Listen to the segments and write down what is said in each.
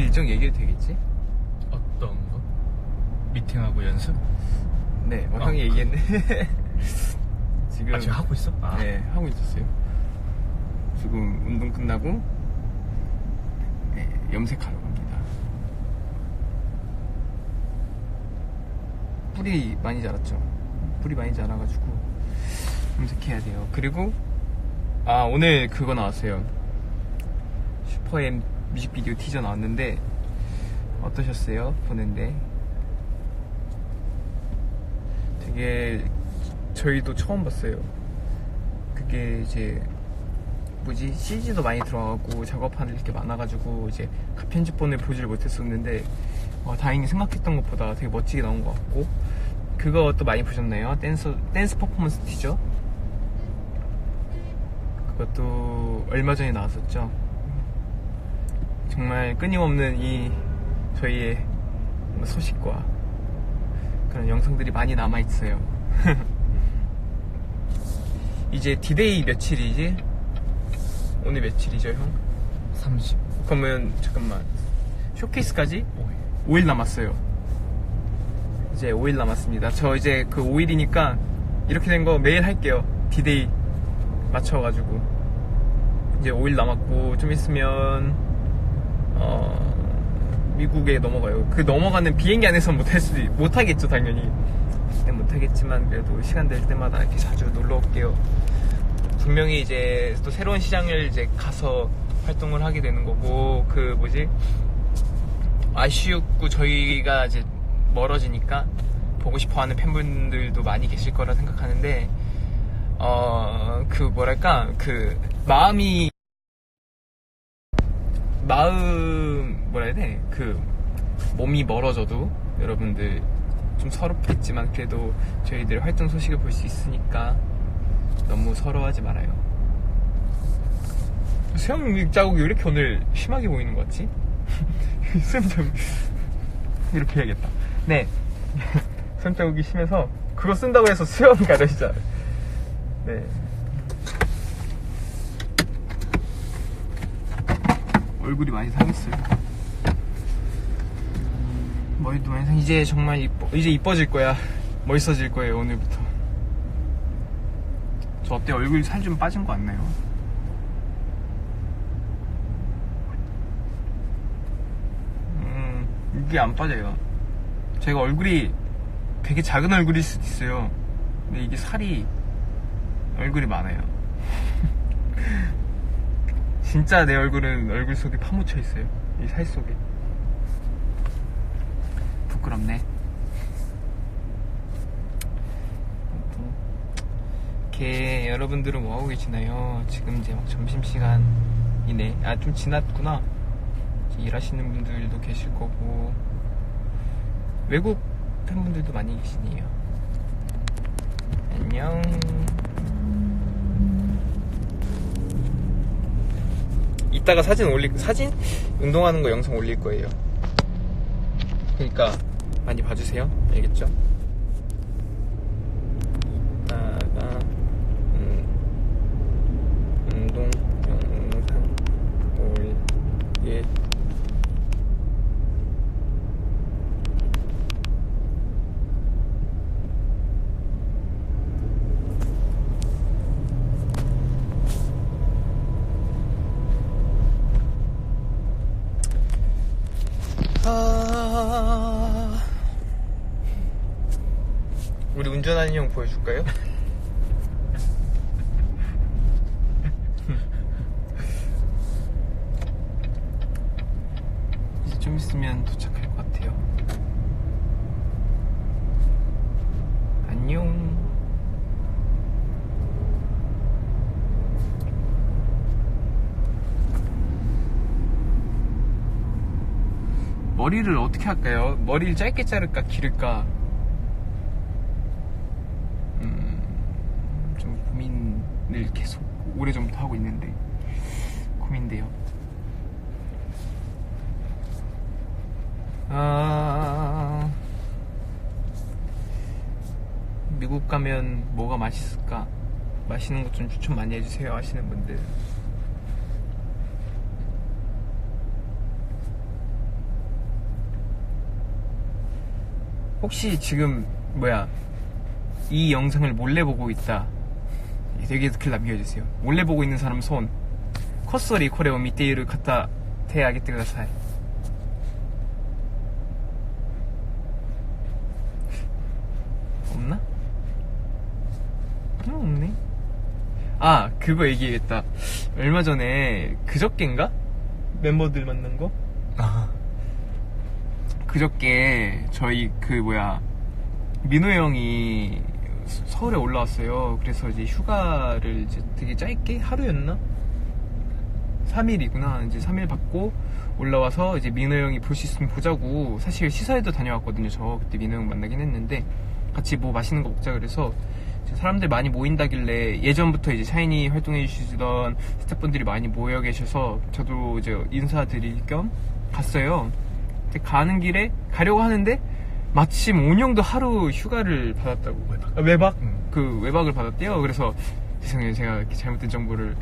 일정 얘기해도 되겠지? 어떤 거? 미팅하고 연습? 네, 어, 아. 형이 얘기했네. 지금 아 지금 하고 있어? 아. 네, 하고 있었어요. 지금 운동 끝나고 네, 염색하러 갑니다. 뿌리 많이 자랐죠? 뿌리 많이 자라가지고 염색해야 돼요. 그리고 아 오늘 그거 나왔어요. 슈퍼엠 뮤직비디오 티저 나왔는데 어떠셨어요? 보는데 되게 저희도 처음 봤어요. 그게 이제 뭐지 CG도 많이 들어가고 작업할 게 많아가지고 이제 그 편집본을 보질 못했었는데 어, 다행히 생각했던 것보다 되게 멋지게 나온 것 같고 그것도 많이 보셨나요? 댄스 댄스 퍼포먼스 티저 그것도 얼마 전에 나왔었죠. 정말 끊임없는 이 저희의 소식과 그런 영상들이 많이 남아 있어요. 이제 디데이 며칠이지? 오늘 며칠이죠, 형? 30. 그러면 잠깐만 쇼케이스까지 5일. 5일 남았어요. 이제 5일 남았습니다. 저 이제 그 5일이니까 이렇게 된 거 매일 할게요. 디데이 맞춰가지고 이제 5일 남았고 좀 있으면 어 미국에 넘어가요. 그 넘어가는 비행기 안에서 못할 있- 못하겠죠 당연히. 네, 못하겠지만 그래도 시간 될 때마다 이렇게 자주 놀러 올게요. 분명히 이제 또 새로운 시장을 이제 가서 활동을 하게 되는 거고 그 뭐지 아쉬웠고 저희가 이제 멀어지니까 보고 싶어하는 팬분들도 많이 계실 거라 생각하는데 어 그 뭐랄까 그 마음이 마음 뭐라 해야 돼? 그 몸이 멀어져도 여러분들 좀 서럽겠지만 그래도 저희들 활동 소식을 볼 수 있으니까 너무 서러워하지 말아요. 수영 자국이 왜 이렇게 오늘 심하게 보이는 것 같지? 수영 자국 이렇게 해야겠다. 네. 수영 자국이 심해서 그거 쓴다고 해서 가르치지 않아요. 네. 얼굴이 많이 상했어요. 머리도 많이 상. 이제 정말 이뻐. 이제 이뻐질 거야. 멋있어질 거예요 오늘부터. 저 어때 얼굴 살 좀 빠진 거 같나요? 음 이게 안 빠져요. 제가 얼굴이 되게 작은 얼굴일 수도 있어요. 근데 이게 살이 얼굴이 많아요. 진짜 내 얼굴은 얼굴 속에 파묻혀 있어요. 이 살 속에. 부끄럽네. 이렇게 여러분들은 뭐 하고 계시나요? 지금 이제 막 점심시간이네. 아, 좀 지났구나. 일하시는 분들도 계실 거고. 외국 팬분들도 많이 계시네요. 안녕. 이따가 사진 올릴 사진 운동하는 거 영상 올릴 거예요. 그러니까 많이 봐주세요. 알겠죠? 이따가 음, 운동 영상 올릴 아... 우리 운전하는 형 보여줄까요? 이제 좀 있으면 도착할 것 같아요. 안녕. 머리를 어떻게 할까요? 머리를 짧게 자를까 기를까? 음, 좀 고민을 계속 오래전부터 하고 있는데 고민돼요. 아, 미국 가면 뭐가 맛있을까? 맛있는 것 좀 추천 많이 해주세요 하시는 분들. 혹시 지금 뭐야 이 영상을 몰래 보고 있다. 되게 글 남겨주세요. 몰래 보고 있는 사람 손. 컷소리 코레 오 미테이를 갖다 대야겠다 그다사이. 없나? 음, 없네. 아 그거 얘기했다. 얼마 전에 그저께인가? 멤버들 만난 거? 아, 그저께 저희 그 뭐야 민호 형이 서- 서울에 올라왔어요. 그래서 이제 휴가를 이제 되게 짧게 하루였나? 3일이구나. 이제 3일 받고 올라와서 이제 민호 형이 볼 수 있으면 보자고 사실 시사회도 다녀왔거든요. 저 그때 민호 형 만나긴 했는데 같이 뭐 맛있는 거 먹자 그래서 사람들 많이 모인다길래 예전부터 이제 샤이니 활동해 주시던 스태프분들이 많이 모여 계셔서 저도 이제 인사드릴 겸 갔어요. 가는 길에 가려고 하는데 마침 온영도 하루 휴가를 받았다고 외박. 아, 외박? 응. 그 외박을 받았대요 그래서 죄송해요 제가 이렇게 잘못된 정보를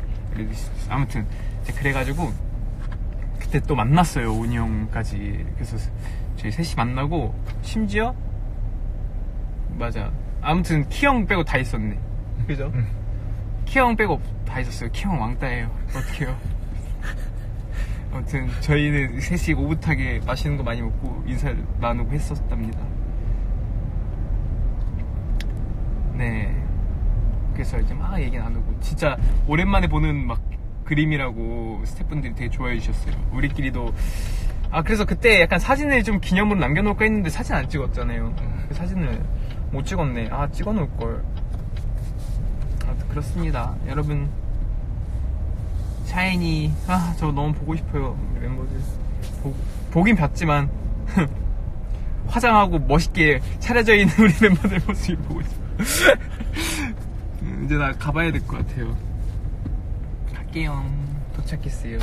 아무튼 이제 그래가지고 그때 또 만났어요 온영까지 그래서 저희 셋이 만나고 심지어 맞아 아무튼 키형 빼고 다 있었네 그죠? 응. 키형 빼고 다 있었어요 키형 왕따예요 어떡해요 아무튼 저희는 셋이 오붓하게 맛있는 거 많이 먹고 인사를 나누고 했었답니다. 네. 그래서 이제 막 얘기 나누고 진짜 오랜만에 보는 막 그림이라고 스태프분들이 되게 좋아해 주셨어요. 우리끼리도 아 그래서 그때 약간 사진을 좀 기념으로 남겨놓을까 했는데 사진 안 찍었잖아요. 그 사진을 못 찍었네. 아 찍어놓을 걸. 아무튼 그렇습니다. 여러분 샤이니 아 저 너무 보고 싶어요. 우리 멤버들 보, 보긴 봤지만. 화장하고 멋있게 차려져 있는 우리 멤버들 모습이 보고 싶어. 음, 이제 나 가봐야 될 것 같아요. 갈게요. 도착했어요.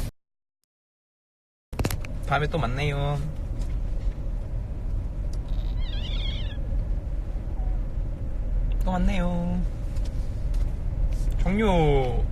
다음에 또 만나요. 또 만나요. 종료